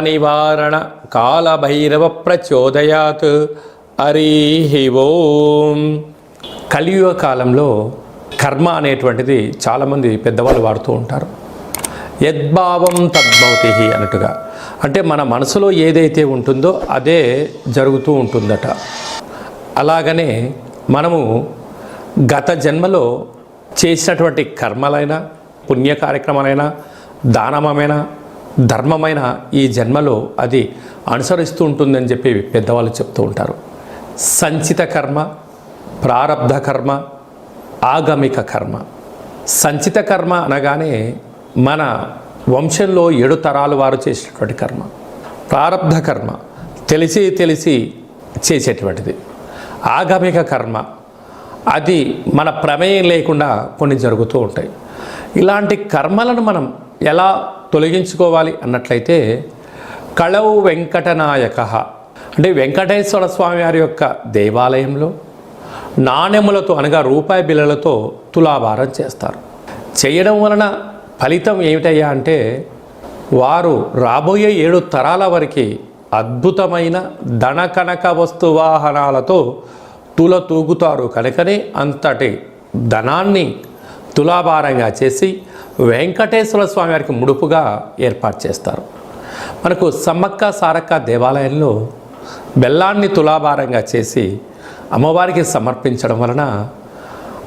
నివారణ కాలభైరవ ప్రచోదయాత్. హరి ఓం. కలియుగ కాలంలో కర్మ అనేటువంటిది చాలామంది పెద్దవాళ్ళు వాడుతూ ఉంటారు. యద్భావం తద్భవతి అన్నట్టుగా. అంటే మన మనసులో ఏదైతే ఉంటుందో అదే జరుగుతూ ఉంటుందట. అలాగనే మనము గత జన్మలో చేసినటువంటి కర్మలైనా పుణ్య కార్యక్రమాలైనా దానమైనా ధర్మమైన ఈ జన్మలో అది అనుసరిస్తూ ఉంటుందని చెప్పి పెద్దవాళ్ళు చెప్తూ ఉంటారు. సంచిత కర్మ ప్రారబ్ధ కర్మ ఆగమిక కర్మ. సంచిత కర్మ అనగానే మన వంశంలో ఏడు తరాలు వారు చేసినటువంటి కర్మ. ప్రారబ్ధ కర్మ తెలిసి తెలిసి చేసేటువంటిది. ఆగమిక కర్మ అది మన ప్రమేయం లేకుండా కొన్ని జరుగుతూ ఉంటాయి. ఇలాంటి కర్మలను మనం ఎలా తొలగించుకోవాలి అన్నట్లయితే కళవు వెంకటనాయక. అంటే వెంకటేశ్వర స్వామి వారి యొక్క దేవాలయంలో నాణెములతో అనగా రూపాయి బిళ్ళలతో తులాభారం చేస్తారు. చేయడం వలన ఫలితం ఏమిటయ్యా అంటే వారు రాబోయే ఏడు తరాల వరకు అద్భుతమైన ధన కనక వస్తు వాహనాలతో తుల తూగుతారు. కనుకనే అంతటి ధనాన్ని తులాభారంగా చేసి వెంకటేశ్వర స్వామి వారికి ముడుపుగా ఏర్పాటు చేస్తారు. మనకు సమ్మక్క సారక్క దేవాలయంలో బెల్లాన్ని తులాభారంగా చేసి అమ్మవారికి సమర్పించడం వలన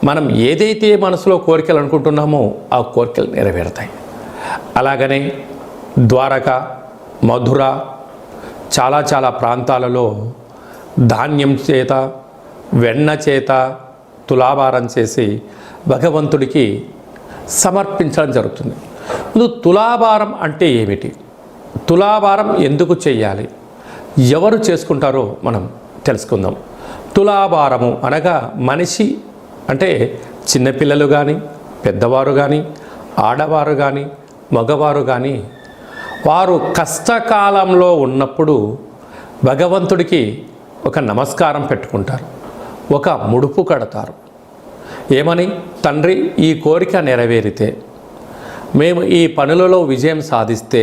మనం ఏదైతే మనసులో కోరికలు అనుకుంటున్నామో ఆ కోరికలు నెరవేరుతాయి. అలాగనే ద్వారక మధుర చాలా చాలా ప్రాంతాలలో ధాన్యం చేత వెన్న చేత తులాభారం చేసి భగవంతుడికి సమర్పించడం జరుగుతుంది. ముందు తులాభారం అంటే ఏమిటి? తులాభారం ఎందుకు చేయాలి? ఎవరు చేసుకుంటారో మనం తెలుసుకుందాం. తులాభారము అనగా మనిషి అంటే చిన్నపిల్లలు కానీ పెద్దవారు కానీ ఆడవారు కానీ మగవారు కానీ వారు కష్టకాలంలో ఉన్నప్పుడు భగవంతుడికి ఒక నమస్కారం పెట్టుకుంటారు. ఒక ముడుపు కడతారు. ఏమని? తండ్రి ఈ కోరిక నెరవేరితే. మేము ఈ పనులలో విజయం సాధిస్తే